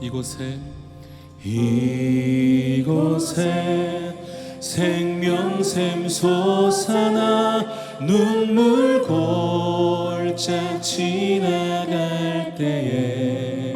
이곳에 이곳에 생명샘 솟아나 눈물 골짜 지나갈 때에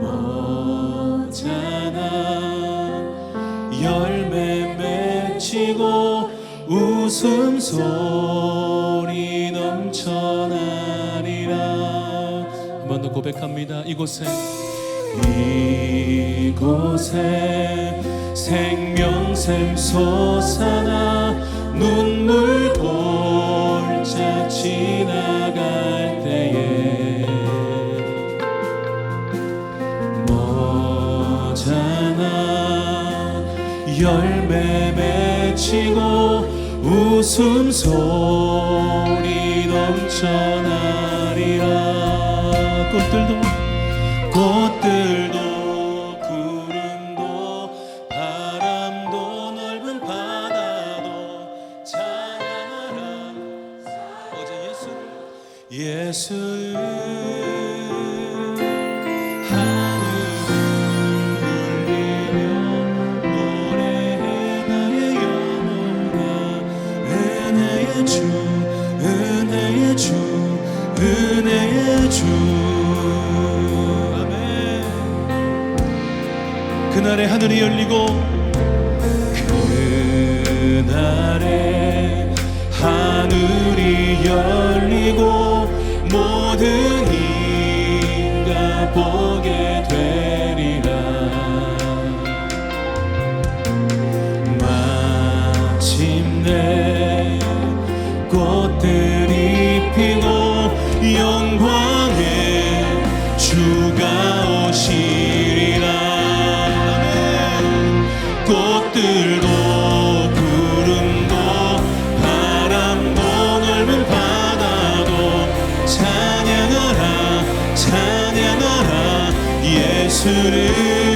머잖아 열매 맺히고 웃음소리 넘쳐나리라 한번 더 고백합니다. 이곳에. 이곳에 생명샘 솟아나 눈물 골짜 지나갈 때에 너잖아 열매 맺히고 웃음 소리 넘쳐나리라 꽃들도 꽃들도 구름도 바람도 넓은 바다도 찬양하라. 어제 예수 주 은혜의 주 은혜의 주 그날에 하늘이 열리고 그날에 하늘이 열리고 모든 이가 보게 되 예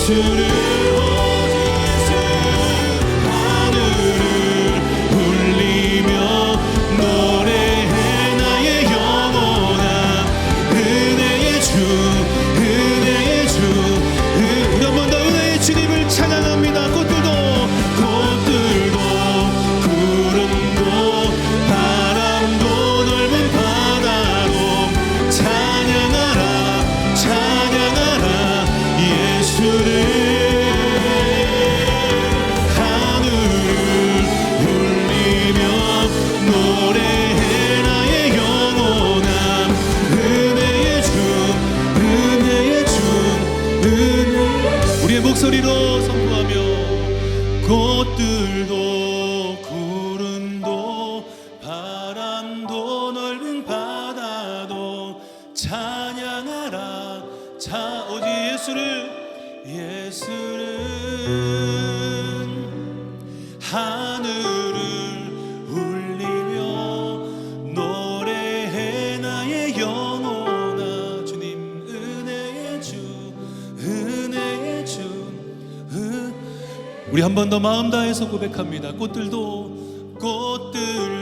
예수를 목소리로 선포하며 꽃들도 구름도 바람도 넓은 바다도 찬양하라. 자 오직 예수를 예수를. 하늘 우리 한 번 더 마음 다해서 고백합니다. 꽃들도 꽃들